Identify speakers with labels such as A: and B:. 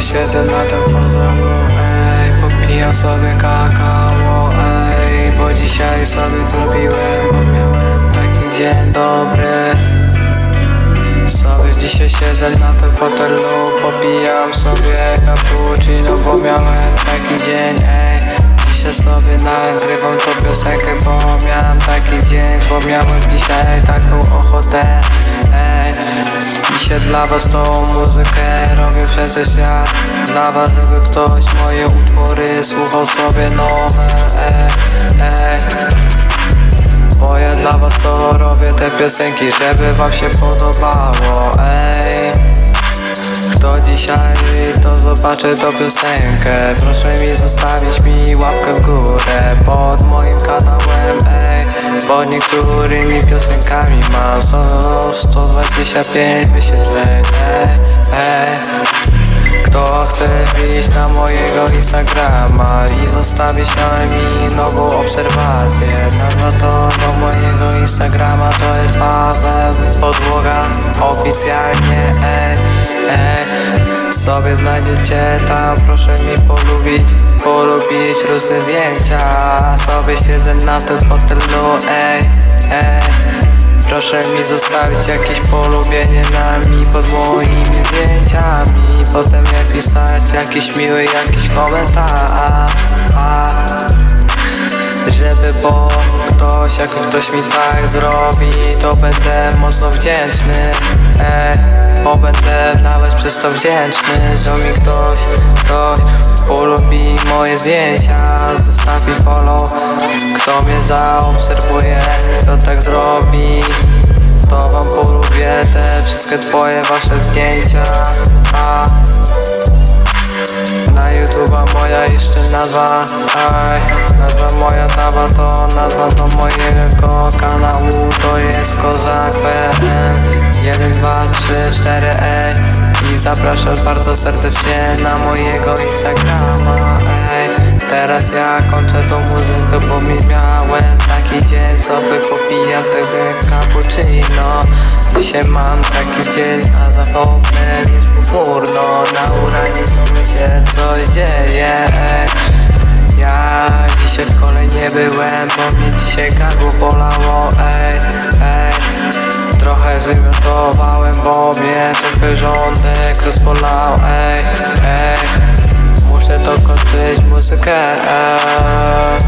A: siedzę na tym fotelu, ej Popijam sobie kakao, ej Bo dzisiaj sobie zrobiłem, bo miałem taki dzień dobry. Sobie dzisiaj siedzę na tym fotelu Popijam sobie cappuccino Bo miałem taki dzień, ej. Dzisiaj sobie nagrywam tą piosenkę Bo miałem taki dzień Bo miałem dzisiaj taką ochotę Dla was tą muzykę robię przecież ja. Dla was, żeby ktoś moje utwory słuchał sobie nowe Ej, ej bo ja dla was to robię te piosenki, żeby wam się podobało, ej. Kto dzisiaj to zobaczy tą piosenkę Proszę mi zostawić mi niektórymi piosenkami mam 100, 125 wyświetleń, kto chce wejść na mojego Instagrama i zostawić na mi nową obserwację? Nazwa to do mojego Instagrama to jest Paweł Podłoga oficjalnie, ej, ej Sobie znajdziecie tam, proszę mi polubić, polubić różne zdjęcia. Sobie siedzę na tym fotelu, ej Mi zostawić jakieś polubienie na mi pod moimi zdjęciami. Potem jak pisać jakiś miły jakiś komentarz. Żeby bo ktoś, jak ktoś mi tak zrobi To będę mocno wdzięczny. E, Bo będę nawet przez to wdzięczny Że mi ktoś, ktoś polubi moje zdjęcia. Zostawi follow Kto mnie zaobserwuje, kto tak zrobi wszystkie twoje wasze zdjęcia. A na YouTube'a moja jeszcze nazwa Aj, nazwa moja dawa to nazwa do mojego kanału To jest kozak.pl 1, 2, 3, 4 e I zapraszam bardzo serdecznie na mojego Instagrama Ej, teraz ja kończę tą muzykę, bo mi miałem taki dzień sobie popijam tego cappuccino Dzisiaj mam taki dzień, a za oknem jest pochmurno Na uranie mi się coś dzieje ej. Ja dzisiaj w szkole nie byłem, bo mnie dzisiaj gardło bolało ej, ej. Trochę wymiotowałem, bo mnie trochę żołądek rozbolał ej, ej. Muszę to kończyć muzykę ej.